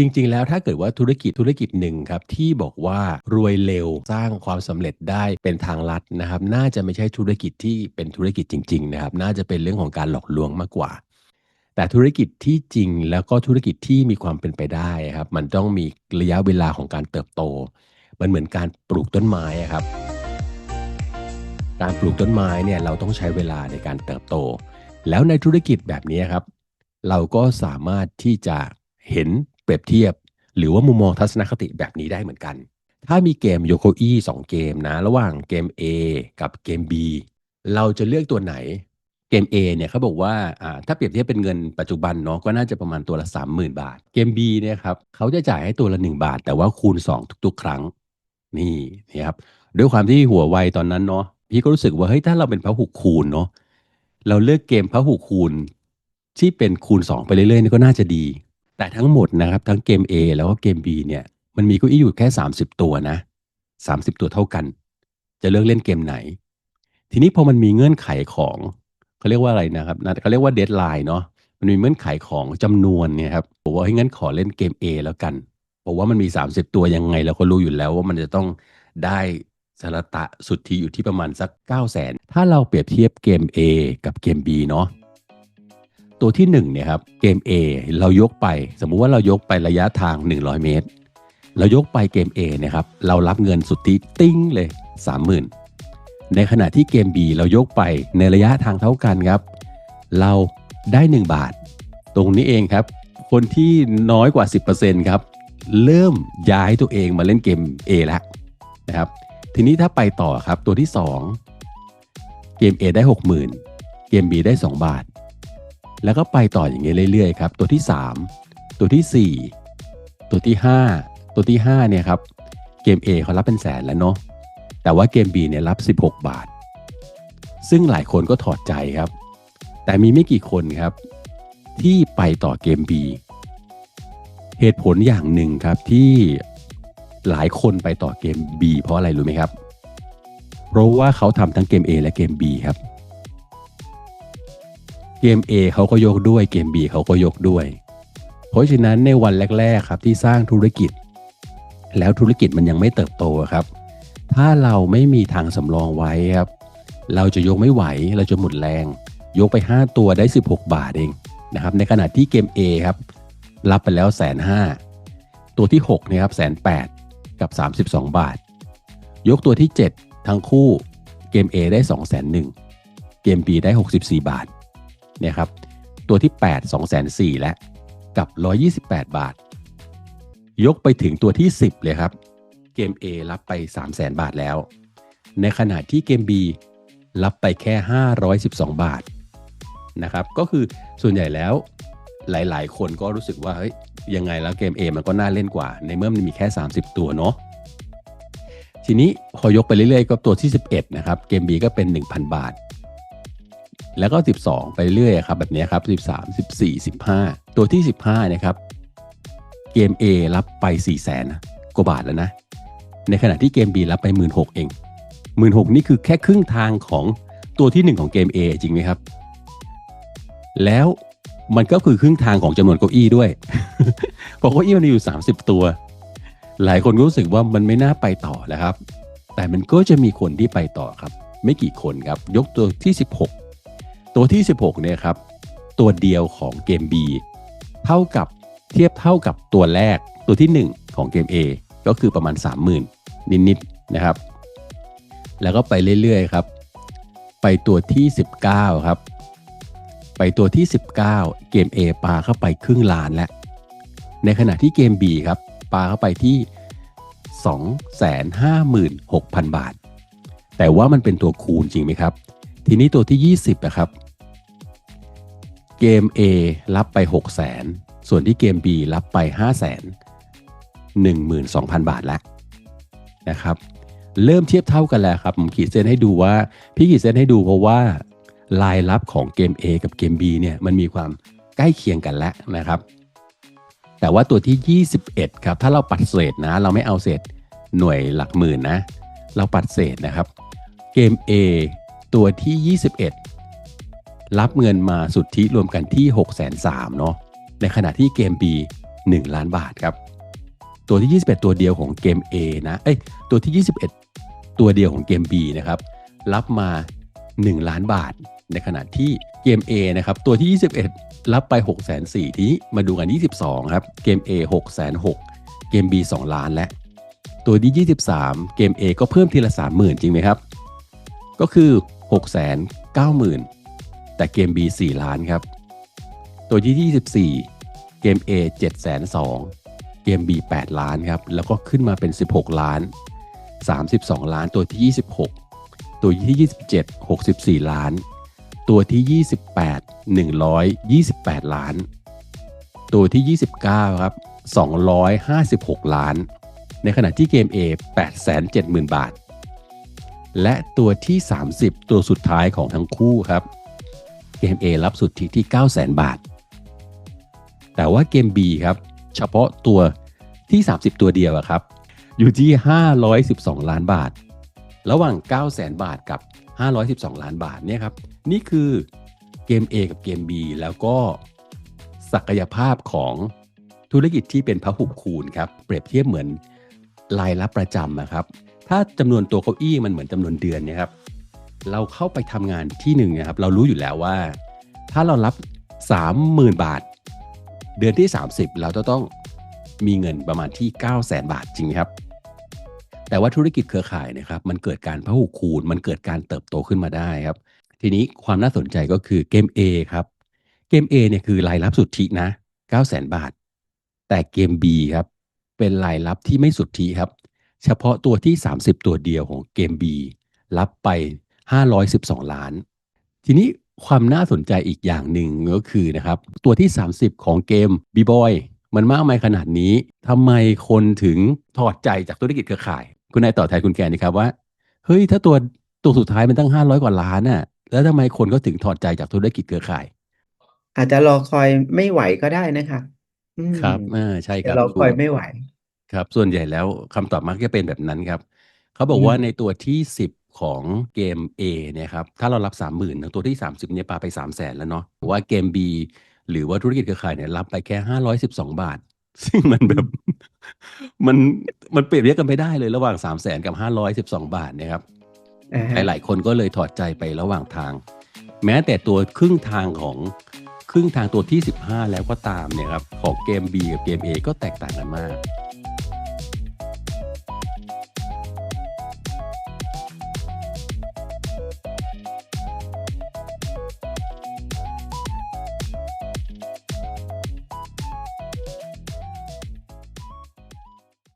จริง ๆ แล้วถ้าเกิดว่าธุรกิจธุรกิจหนึ่งครับที่บอกว่ารวยเร็วสร้างความสำเร็จได้เป็นทางลัดนะครับ น่าจะไม่ใช่ธุรกิจที่เป็นธุรกิจจริง ๆ นะครับ น่าจะเป็นเรื่องของการหลอกลวงมากกว่า แต่ธุรกิจที่จริงแล้วก็ธุรกิจที่มีความเป็นไปได้ครับ มันต้องมีระยะเวลาของการเติบโต มันเหมือนการปลูกต้นไม้ครับ การปลูกต้นไม้เนี่ยเราต้องใช้เวลาในการเติบโต แล้วในธุรกิจแบบนี้ครับ เราก็สามารถที่จะเห็น เปรียบเทียบ หรือว่ามุมมองทัศนคติแบบนี้ได้เหมือนกัน ถ้ามีเกมโยโคอี้สองเกมนะ ระหว่างเกม A กับเกม B เราจะเลือกตัวไหนเกม A เนี่ยเขาบอกว่าถ้าเปรียบเทียบเป็นเงินปัจจุบันเนาะก็น่าจะประมาณตัวละ 30,000 บาท เกม B เนี่ยครับเขาจะจ่ายให้ตัวละ 1 บาท แต่ว่าคูณ 2 ทุก ๆ ครั้ง นี่นี่ครับด้วยความที่หัวไวตอนนั้นเนาะพี่ก็รู้สึกว่าเฮ้ยถ้าเราเป็นพระหุกคูณเนาะเราเลือกเกมพระหุกคูณที่เป็นคูณ 2 ไปเรื่อยๆนี่ก็น่าจะดี แต่ทั้งหมดนะครับ ทั้งเกม A แล้วก็เกม B เนี่ย มันมีเก้าอี้อยู่แค่ 30 ตัวนะ 30 ตัวเท่ากัน จะเลือกเล่นเกมไหน ทีนี้พอมันมีเงื่อนไขของเขาเรียกว่าอะไรนะครับนะเขาเรียกว่าเดทไลน์เนาะมันมีเงื่อนไขของจำนวนเนี่ยครับผมว่าให้งั้นขอเล่นเกม A แล้วกันเพราะว่ามันมี 30 ตัวยังไงเราก็รู้อยู่แล้วว่ามันจะต้องได้สารตะสุดทธิอยู่ที่ประมาณสัก 9 0 0 0 0 0ถ้าเราเปรียบเทียบเกม A กับเกม B เนาะ ตัวที่1เนี่ยครับเกม A เรายกไป สมมุติว่าเรายกไประยะทาง 100 เมตร เรายกไปเกม A เนี่ยครับเรารับเงินสุทธิติ้งเลย 30,000 ในขณะที่เกม B เรายกไปในระยะทางเท่ากันครับ เราได้ 1 บาท ตรงนี้เองครับ คนที่น้อยกว่า 10%ครับเริ่มย้ายตัวเองมาเล่นเกม A แล้วนะครับ ทีนี้ถ้าไปต่อครับตัวที่ 2 เกม A ได้ 60,000 เกม B ได้ 2 บาท แล้วก็ไปต่ออย่างเงี้ยเรื่อยๆครับ ตัวที่ 3 ตัวที่ 4 ตัวที่ 5 ตัวที่5เนี่ยครับเกม A เขารับเป็นแสนแล้วเนาะแต่ว่าเกม B เนี่ยรับ 16 บาท ซึ่งหลายคนก็ถอดใจครับ แต่มีไม่กี่คนครับ ที่ไปต่อเกม B เหตุผลอย่างหนึ่งครับที่หลายคนไปต่อเกม B เพราะอะไรรู้ไหมครับ เพราะว่าเขาทำทั้งเกม A และเกม B ครับ เกม A เขาก็ยกด้วยเกม B เขาก็ยกด้วย เพราะฉะนั้นในวันแรก ๆ ครับที่สร้างธุรกิจ แล้วธุรกิจมันยังไม่เติบโตครับ ถ้าเราไม่มีทางสำรองไว้ครับ เราจะยกไม่ไหวเราจะหมดแรง ยกไป 5 ตัวได้ 16 บาทเองนะครับ ในขณะที่เกม A ครับ รับไปแล้วแสนห้าตัวที่6นะครับแสนแกับ 32 บาท ยกตัวที่ 7 ทั้งคู่เกม A ได้ 2 0 0 0 0 1เกม B ได้ 64 บาท เนี่ยครับตัวที่ 8 2 4 0 0และกับ 128 บาท ยกไปถึงตัวที่ 10 เลยครับ เกม A รับไป 3 0 0 0 0 0บาทแล้ว ในขณะที่เกม B รับไปแค่ 512 บาทนะครับก็คือส่วนใหญ่แล้วหลาย ๆ คนก็รู้สึกว่าเฮ้ยยังไงแล้วเกม A มันก็น่าเล่นกว่า ในเมื่อมันมีแค่ 30 ตัวเนาะทีนี้พอยกไปเรื่อย ๆ ก็ตัวที่ 11 นะครับ เกม B ก็เป็น 1,000 บาท แล้วก็ 12 ไปเรื่อยครับแบบนี้ครับ 13 14 15 ตัวที่ 15นะครับเกม A รับไป 4 0 0แสนกว่าบาทแล้วนะ ในขณะที่เกม B รับไป 1 6 0 0 0เอง1 6 0 0 0นี่คือแค่ครึ่งทางของตัวที่ 1 ของเกม A จริงไหมครับ แล้วมันก็คือครึ่งทางของจำนวนเก้าอี้ด้วยเพราะเก้าอี้มันมีอยู่ 30 ตัว หลายคนรู้สึกว่ามันไม่น่าไปต่อแล้วครับ แต่มันก็จะมีคนที่ไปต่อครับ ไม่กี่คนครับ ยกตัวที่ 16 ตัวที่ 16เนี่ยครับตัวเดียวของเกม B เท่ากับเทียบเท่ากับตัวแรกตัวที่ 1 ของเกม A ก็คือประมาณ 30,000 นิดๆนะครับ แล้วก็ไปเรื่อยๆครับ ไปตัวที่ 19 ครับ ไปตัวที่ 19 เกม A ปาเข้าไปครึ่งล้านแล้ว ในขณะที่เกม B ครับปาเข้าไปที่ 256,000 บาท แต่ว่ามันเป็นตัวคูณจริงไหมครับ ทีนี้ตัวที่ 20นะครับ เกม A รับไป 600,000 ส่วนที่เกม B รับไป512,000 บาทแล้วนะครับ เริ่มเทียบเท่ากันแล้วครับ ผมขีดเส้นให้ดูว่า พี่ขีดเส้นให้ดูเพราะว่า รายรับของเกม A กับเกม B เนี่ยมันมีความใกล้เคียงกันแล้วนะครับ แต่ว่าตัวที่ 21 ครับ ถ้าเราปัดเศษนะ เราไม่เอาเศษหน่วยหลักหมื่นนะ เราปัดเศษนะครับ เกม A ตัวที่ 21 รับเงินมาสุทธิรวมกันที่ 6 3 0 0 0เนาะในขณะที่เกม B 1 ล้านบาทครับ ตัวที่ 21 ตัวเดียวของเกม A นะเอ้ยตัวที่ 21 ตัวเดียวของเกม B นะครับรับมา 1 ล้านบาท ในขณะที่เกม A นะครับตัวที่ 21 รับไป 6 4 0 0 0ทีนี้มาดูกัน 22 ครับ เกม A 6 6 0 0 0เกม B 2 ล้านและ ตัวที่ 23 เกม A ก็เพิ่มทีละ 30,000 จริงไหมครับ ก็คือ 6 9 0 0 0 0 แต่เกม B 4 ล้านครับ ตัวที่ 24 เกม A 7 2 0 0เกม B 8 ล้านครับ แล้วก็ขึ้นมาเป็น 16 ล้าน 32 ล้าน ตัวที่ 26 ตัวที่ 27 64 ล้าน ตัวที่ 28 128 ล้าน ตัวที่ 29 ครับ 256 ล้าน ในขณะที่เกม A 870,000 บาท และตัวที่ 30 ตัวสุดท้ายของทั้งคู่ครับ เกม A รับสุทธิที่ 900,000 บาท แต่ว่าเกม B ครับ เฉพาะตัวที่ 30 ตัวเดียวครับ อยู่ที่ 512 ล้านบาท ระหว่าง 900,000 บาทกับ 512 ล้านบาทเนี่ยครับ นี่คือเกม A กับเกม B แล้วก็ศักยภาพของธุรกิจที่เป็นพหุคูณครับ เปรียบเทียบเหมือนรายรับประจำนะครับ ถ้าจำนวนตัวเก้าอี้มันเหมือนจำนวนเดือนเนี่ยครับ เราเข้าไปทำงานที่หนึ่งนะครับเรารู้อยู่แล้วว่า ถ้าเรารับ 30,000 บาท เดือนที่ 30 เราจะต้องมีเงินประมาณที่ 9 0 0 0 0 บาทจริงครับ แต่ว่าธุรกิจเครือข่ายนะครับ มันเกิดการพหุคูณ มันเกิดการเติบโตขึ้นมาได้ครับ ทีนี้ความน่าสนใจก็คือเกม A ครับ เกม A เนี่ยคือรายรับสุทธินะ9 0 0 0 0 0 บาท แต่เกม B ครับ เป็นรายรับที่ไม่สุทธิครับ เฉพาะตัวที่ 30 ตัวเดียวของเกม B รับไป 512 ล้าน ทีนี้ความน่าสนใจอีกอย่างหนึ่งก็คือนะครับตัวที่ 30 ของเกม b b o y มันมากมายขนาดนี้ทำไมคนถึงถอดใจจากธุรกิจเครือข่าย คุณนายต่อแทนคุณแกนนะครับว่า เฮ้ย ถ้าตัวตัวสุดท้ายมันตั้ง 500 กว่าล้านน่ะแล้วทำไมคนก็ถึงถอดใจจากธุรกิจเครือข่าย อาจจะรอคอยไม่ไหวก็ได้นะคะอืมครับอ่าใช่คจะรับรอคอยไม่ไหว ครับ ส่วนใหญ่แล้วคำตอบมักจะเป็นแบบนั้นครับ เขาบอกอืมว่าในตัวที่10ของเกม A เนี่ยครับ ถ้าเรารับ 30,000ตัวที่ 30เนี่ยปาไป 3 0 0แสนแล้วเนาะแต่ว่าเกม B หรือว่าธุรกิจเครือข่ายเนี่ยรับไปแค่ 512 บาท ซึ่งมันแบบ มันมันเปรียบเทียบกันไม่ได้เลยระหว่าง 3 0 0แสนกับ 512 บาทเนะครับอ่าฮะหลายๆคนก็เลยถอดใจไประหว่างทาง แม้แต่ตัวครึ่งทางของครึ่งทางตัวที่ 15 แล้วก็ตามเนี่ยครับของเกม B กับเกม A ก็แตกต่างกันมาก